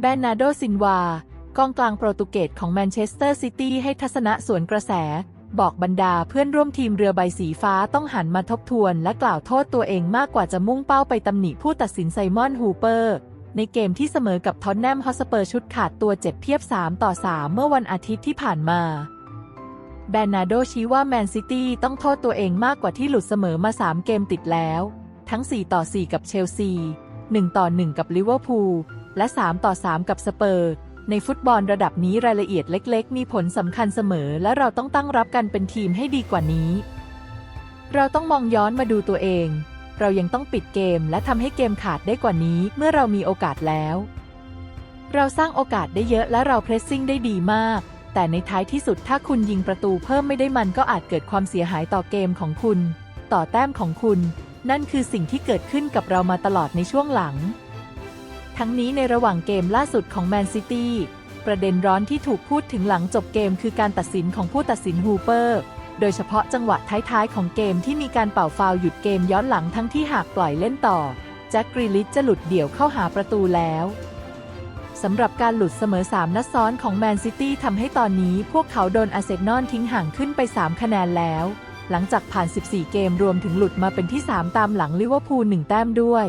แบรนาโดซินวากองกลางโปรตุเกสของแมนเชสเตอร์ซิตี้ให้ทัศนะสวนกระแส บอกบรรดาเพื่อนร่วมทีมเรือใบสีฟ้าต้องหันมาทบทวนและกล่าวโทษตัวเองมากกว่าจะมุ่งเป้าไปตำหนิผู้ตัดสินไซมอนฮูเปอร์ในเกมที่เสมอกับท็อตแนมฮอสเปอร์ชุดขาดตัวเจ็บเพียบ 3 ต่อ 3 เมื่อวันอาทิตย์ที่ผ่านมาแบรนาโดชี้ว่าแมนซิตี้ต้องโทษตัวเองมากกว่าที่หลุดเสมอมา 3 เกมติดแล้ว ทั้ง 4 ต่อ 4 กับเชลซี 1 ต่อ 1 กับลิเวอร์พูล และ 3 ต่อ 3 กับสเปอร์ ในฟุตบอลระดับนี้รายละเอียดเล็ก ๆ มีผลสำคัญเสมอ และเราต้องตั้งรับกันเป็นทีมให้ดีกว่านี้ เราต้องมองย้อนมาดูตัวเอง เรายังต้องปิดเกมและทำให้เกมขาดได้กว่านี้เมื่อเรามีโอกาสแล้ว เราสร้างโอกาสได้เยอะและเราเพรสซิ่งได้ดีมาก แต่ในท้ายที่สุดถ้าคุณยิงประตูเพิ่มไม่ได้มันก็อาจเกิดความเสียหายต่อเกมของคุณ ต่อแต้มของคุณ นั่นคือสิ่งที่เกิดขึ้นกับเรามาตลอดในช่วงหลัง ทั้งนี้ในระหว่างเกมล่าสุดของแมนซิตี้ ประเด็นร้อนที่ถูกพูดถึงหลังจบเกมคือการตัดสินของผู้ตัดสินฮูเปอร์ โดยเฉพาะจังหวะท้ายๆ ของเกมที่มีการเป่าฟาวล์หยุดเกมย้อนหลังทั้งที่หากปล่อยเล่นต่อแจ็คกรีลิชจะหลุดเดี่ยวเข้าหาประตูแล้วสำหรับการหลุดเสมอ 3 นัดซ้อนของแมนซิตี้ทำให้ตอนนี้พวกเขาโดนอาเซนอลทิ้งห่างขึ้นไป 3 คะแนนแล้ว หลังจากผ่าน 14 เกมรวมถึงหลุดมาเป็นที่ 3 ตามหลังลิเวอร์พูล1แต้มด้วย